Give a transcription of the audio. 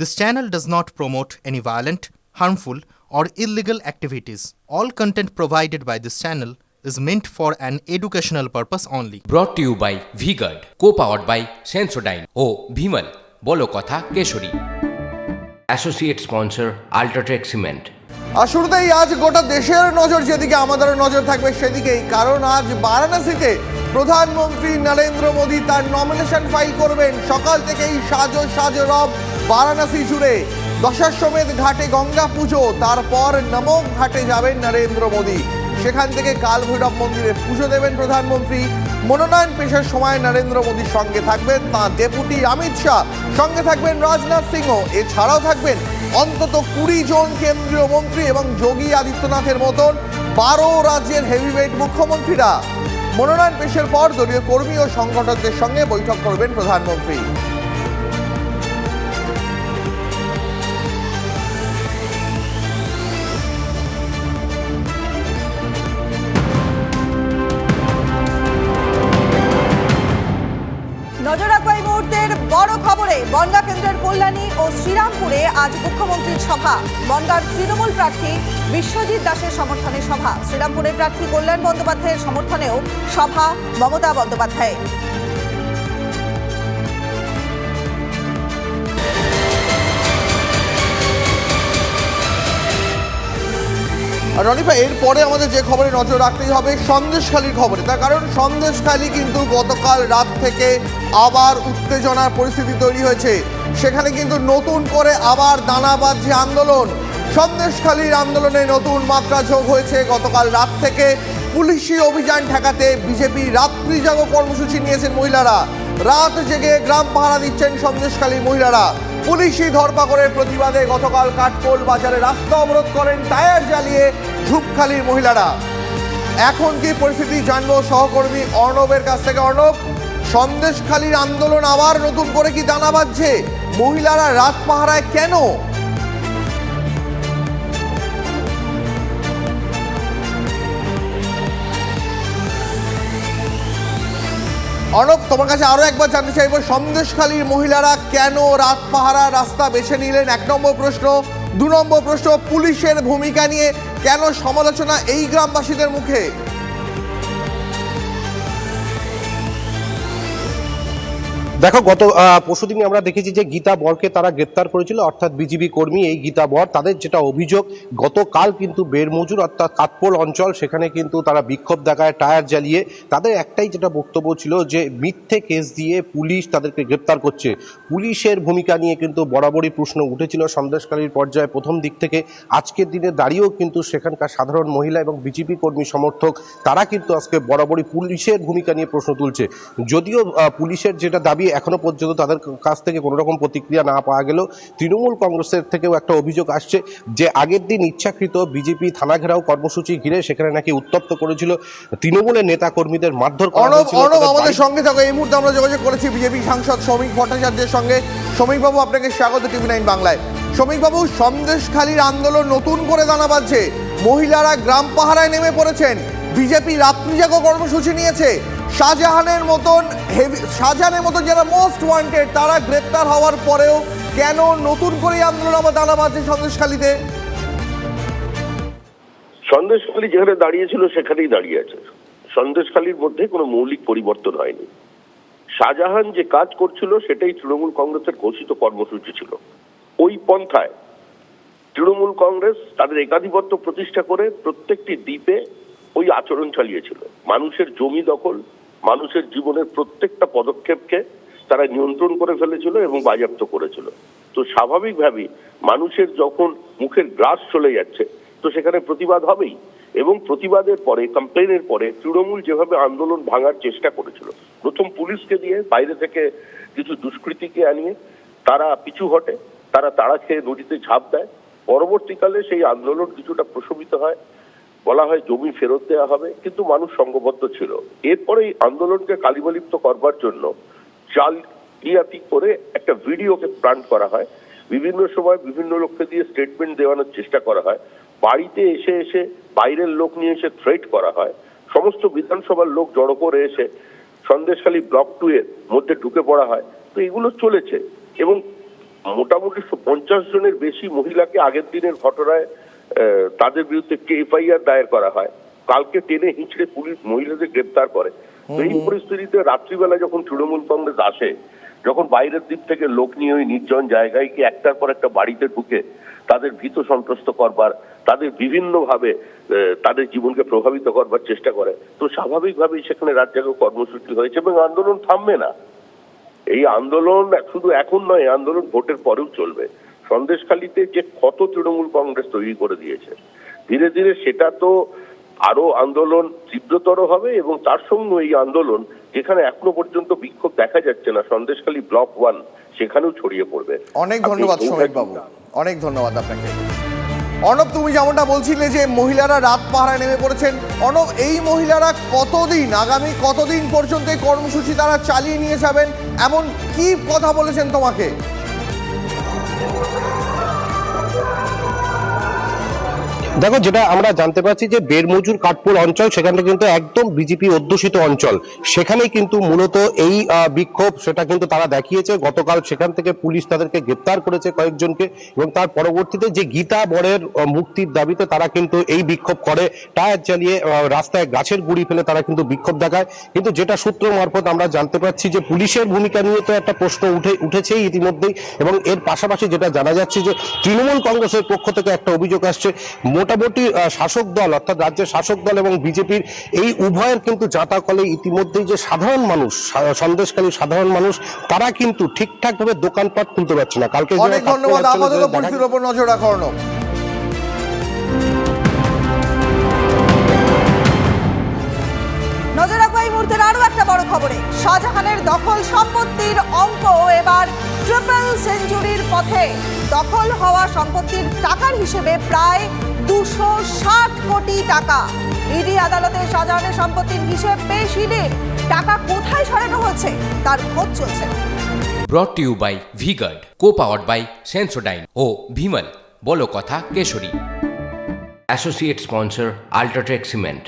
This channel does not promote any violent, harmful, or illegal activities. All content provided by this channel is meant for an educational purpose only. To you by VGuard co powered by Sensodyne ও ভিমল বলো কথা Kesari associate sponsor UltraTech cement আর শুরুতেই আজ গোটা দেশের নজর যেদিকে আমাদেরও নজর থাকবে সেদিকেই। কারণ আজ বারাণসীতে প্রধানমন্ত্রী নরেন্দ্র মোদী তার নমিনেশন ফাইল করবেন। সকাল থেকেই সাজো সাজো রব। বারাণসী জুড়ে দশাশ্বমেধ ঘাটে গঙ্গা পুজো, তারপর নমক ঘাটে যাবেন নরেন্দ্র মোদী। সেখান থেকে কাল ভৈরব মন্দিরে পুজো দেবেন প্রধানমন্ত্রী। মনোনয়ন পেশের সময় নরেন্দ্র মোদীর সঙ্গে থাকবেন তাঁর ডেপুটি অমিত শাহ। সঙ্গে থাকবেন রাজনাথ সিংহ। এছাড়াও থাকবেন অন্তত কুড়ি জন কেন্দ্রীয় মন্ত্রী এবং যোগী আদিত্যনাথের মতন বারো রাজ্যের হেভিওয়েট মুখ্যমন্ত্রীরা। মনোনয়ন পেশের পর দলীয় কর্মী ও সংগঠকদের সঙ্গে বৈঠক করবেন প্রধানমন্ত্রী। খবরে বনগা কেন্দ্রের কল্যাণী ও শ্রীরামপুরে আজ মুখ্যমন্ত্রীর সভা। বনগার তৃণমূল প্রার্থী বিশ্বজিৎ দাসের সমর্থনে সভা। শ্রীরামপুরের প্রার্থী কল্যাণ বন্দ্যোপাধ্যায়ের সমর্থনেও সভা মমতা বন্দ্যোপাধ্যায়ের। আর রনিফা, এরপরে আমাদের যে খবরে নজর রাখতেই হবে সন্দেশখালির খবরে। তার কারণ সন্দেশখালি কিন্তু গতকাল রাত থেকে আবার উত্তেজনার পরিস্থিতি তৈরি হয়েছে। সেখানে কিন্তু নতুন করে আবার দানা যে আন্দোলন। সন্দেশখালির আন্দোলনে নতুন মাত্রা যোগ হয়েছে গতকাল রাত থেকে। পুলিশি অভিযান ঠেকাতে বিজেপি রাত্রি জাগো কর্মসূচি নিয়েছেন মহিলারা। রাত জেগে গ্রাম পাহারা দিচ্ছেন সন্দেশকালী মহিলারা। পুলিশি ধরপাকড়ের প্রতিবাদে গতকাল কাঠপোল বাজারে রাস্তা অবরোধ করেন টায়ার জ্বালিয়ে ঝুপখালির মহিলারা। এখন কি পরিস্থিতি জানব সহকর্মী অর্ণবের কাছ থেকে। অর্ণব, সন্দেশখালীর আন্দোলন আবার নতুন করে কি দানা বাজছে মহিলারা রাত পাহারায় কেন? অর্ণব, তোমার কাছে আরও একবার জানতে চাইব, সন্দেশখালীর মহিলারা কেন রাত পাহারা রাস্তা বেছে নিলেন? এক নম্বর প্রশ্ন। দু নম্বর প্রশ্ন, পুলিশের ভূমিকা নিয়ে কেন সমালোচনা এই গ্রামবাসীদের মুখে? দেখো, গত পরশুদিনই আমরা দেখেছি যে গীতা বরকে তারা গ্রেপ্তার করেছিল, অর্থাৎ বিজিবি কর্মী এই গীতা বর, তাদের যেটা অভিযোগ, গতকাল কিন্তু বেরমজুর, অর্থাৎ কাতপোল অঞ্চল, সেখানে কিন্তু তারা বিক্ষোভ দেখায়, টায়ার জ্বালিয়ে। তাদের একটাই যেটা বক্তব্য ছিল যে মিথ্যে কেস দিয়ে পুলিশ তাদেরকে গ্রেপ্তার করছে। পুলিশের ভূমিকা নিয়ে কিন্তু বরাবরই প্রশ্ন উঠেছিল সন্দেশকারীর পর্যায়ে প্রথম দিক থেকে। আজকের দিনে দাঁড়িয়েও কিন্তু সেখানকার সাধারণ মহিলা এবং বিজেপি কর্মী সমর্থক, তারা কিন্তু আজকে বরাবরই পুলিশের ভূমিকা নিয়ে প্রশ্ন তুলছে। যদিও পুলিশের যেটা দাবি এখনও পর্যন্ত তাদের কাছ থেকে কোনো রকম প্রতিক্রিয়া না পাওয়া গেলেও তৃণমূল কংগ্রেসের থেকেও একটা অভিযোগ আসছে যে আগের দিন ইচ্ছাকৃত বিজেপি থানা ঘেরাও কর্মসূচি ঘিরে সেখানে নাকি উত্তপ্ত করেছিল তৃণমূলের নেতা কর্মীদের মারধর আমাদের সঙ্গে থাকো। এই মুহূর্তে আমরা যোগাযোগ করেছি বিজেপি সাংসদ শ্রমিক ভট্টাচার্যের সঙ্গে। শ্রমিকবাবু আপনাকে স্বাগত টিভি নাইন বাংলায়। শ্রমিকবাবু সন্দেশখালীর আন্দোলন নতুন করে দানা বাঁধছে। মহিলারা গ্রাম পাহারায় নেমে পড়েছেন। বিজেপি রাত্রিজাগো কর্মসূচি নিয়েছে। শাহজাহানের মতন হেভি শাহজাহানের মতন যারা মোস্ট ওয়ান্টেড তারা গ্রেপ্তার হওয়ার পরেও কেন নতুন করে আন্দোলন আবার দানা বাঁধছে সন্দেশখালীতে? সন্দেশখালী যেখানে দাঁড়িয়েছিল, সেখানেই দাঁড়িয়ে আছে। সন্দেশখালীর মধ্যে কোনো মৌলিক পরিবর্তন হয়নি। শাহজাহান যে কাজ করছিল, সেটাই তৃণমূল কংগ্রেসের ঘোষিত কর্মসূচি ছিল। ওই পন্থায় তৃণমূল কংগ্রেস তাদের একাধিপত্য প্রতিষ্ঠা করে প্রত্যেকটি দ্বীপে ওই আচরণ চালিয়েছিল। মানুষের জমি দখল মানুষের জীবনের প্রত্যেকটা পদক্ষেপকে তারা নিয়ন্ত্রণ করে ফেলেছিল এবং বাজেয়াপ্ত করেছিল। তো স্বাভাবিকভাবেই মানুষের যখন মুখের গ্রাস চলে যাচ্ছে, তো সেখানে প্রতিবাদ হবেই এবং প্রতিবাদের পরে কমপ্লেনের পরে তৃণমূল যেভাবে আন্দোলন ভাঙার চেষ্টা করেছিল, প্রথম পুলিশকে দিয়ে বাইরে থেকে কিছু দুষ্কৃতীকে আনিয়ে তারা পিছু হটে, তারা তাড়া খেয়ে নদীতে ঝাঁপ দেয়। পরবর্তীকালে সেই আন্দোলন কিছুটা প্রশমিত হয় বলা হয় জমি ফেরত দেওয়া হবে, কিন্তু মানুষ সংঘবদ্ধ ছিল। এরপরে এই আন্দোলনকে কালিমালিপ্ত করবার জন্য চাল ইয়াতি করে একটা ভিডিওকে প্লান্ট করা হয়। বিভিন্ন সময় বিভিন্ন লোককে দিয়ে স্টেটমেন্ট দেওয়ানোর চেষ্টা করা হয়। বাড়িতে এসে এসে বাইরের লোক নিয়ে এসে থ্রেট করা হয়। সমস্ত বিধানসভার লোক জড়ো করে এসে সন্দেশখালী ব্লক টু এর মধ্যে ঢুকে পড়া হয়। তো এগুলো চলেছে এবং মোটামুটি পঞ্চাশ জনের বেশি মহিলাকে আগের দিনের ঘটনায় তাদের বিরুদ্ধে এফআইআর দায়ের করা হয়। কালকে টেনে হিঁচড়ে পুলিশ মহিলাদের গ্রেপ্তার করে। তো এই পরিস্থিতিতে রাত্রিবেলা যখন তৃণমূল কংগ্রেস আসে যখন বাইরের দিক থেকে লোক নিয়ে ওই নির্জন জায়গায় কি একটার পর একটা বাড়িতে ঢুকে তাদের ভীত সন্ত্রস্ত করবার তাদের বিভিন্নভাবে তাদের জীবনকে প্রভাবিত করবার চেষ্টা করে তো স্বাভাবিকভাবেই সেখানে রাত জাগো কর্মসূচি হয়েছে এবং আন্দোলন থামবে না। এই আন্দোলন শুধু এখন নয় আন্দোলন ভোটের পরেও চলবে। সন্দেশখালীতে যে কত তৃণমূল কংগ্রেস তৈরি করে দিয়েছে ধীরে ধীরে সেটা তো আরও আন্দোলন তীব্রতর হবে এবং তার সঙ্গে এই আন্দোলন যেখানে এখনও পর্যন্ত বিক্ষোভ দেখা যাচ্ছে না সন্দেশখালী ব্লক ওয়ান সেখানেও ছড়িয়ে পড়বে। অনেক ধন্যবাদ শ্রমিক বাবু। অনেক ধন্যবাদ আপনাকে। অর্ণব তুমি যেমনটা বলছিলে যে মহিলারা রাত পাহারায় নেমে পড়েছেন অর্ণব এই মহিলারা কতদিন আগামী কতদিন পর্যন্ত কর্মসূচি তারা চালিয়ে নিয়ে যাবেন? এমন কি কথা বলেছেন তোমাকে? দেখো, যেটা আমরা জানতে পারছি যে বেরমজুর কাঠপুর অঞ্চল সেখানে কিন্তু একদম বিজেপি অধ্যুষিত অঞ্চল। সেখানে কিন্তু মূলত এই বিক্ষোভ, সেটা কিন্তু তারা দেখিয়েছে। গতকাল সেখান থেকে পুলিশ তাদেরকে গ্রেপ্তার করেছে কয়েকজনকে এবং তার পরবর্তীতে যে গীতা বরের মুক্তির দাবিতে তারা কিন্তু এই বিক্ষোভ করে, টায়ার চালিয়ে রাস্তায় গাছের গুড়ি ফেলে তারা কিন্তু বিক্ষোভ দেখায়। কিন্তু যেটা সূত্র মারফত আমরা জানতে পারছি যে পুলিশের ভূমিকা নিয়ে তো একটা প্রশ্ন উঠে, উঠেছেই ইতিমধ্যেই এবং এর পাশাপাশি যেটা জানা যাচ্ছে যে তৃণমূল কংগ্রেসের পক্ষ থেকে একটা অভিযোগ আসছে। মোটামুটি শাসক দল অর্থাৎ রাজ্যের শাসক দল এবং বিজেপির এই উভয়ের কিন্তু জাতাকলে ইতিমধ্যেই যে সাধারণ মানুষ সন্দেশকারী সাধারণ মানুষ তারা কিন্তু ঠিকঠাক ভাবে দোকানপাট খুলতে পারছে না। কালকে অনেক ধন্যবাদ। আপাতত পরিস্থিতির ওপর নজর রাখো নজর রাখব এই মুহূর্তের আরও একটা বড় খবরে। শাহজাহানের দখল সম্পত্তির অঙ্ক এবার ট্রিপল সেঞ্চুরির পথে। দখল হওয়া সম্পত্তির টাকার হিসেবে প্রায় দুশো ষাট কোটি টাকা। ইডি আদালতে শাহজাহানের সম্পত্তির হিসেব পেশ ইডি। টাকা কোথায় সরানো হচ্ছে? তার খোঁজ চলছে। Brought to you by V Guard co powered by Sensodyne ও ভিমল বলো কথা Keshari. Associate sponsor UltraTech cement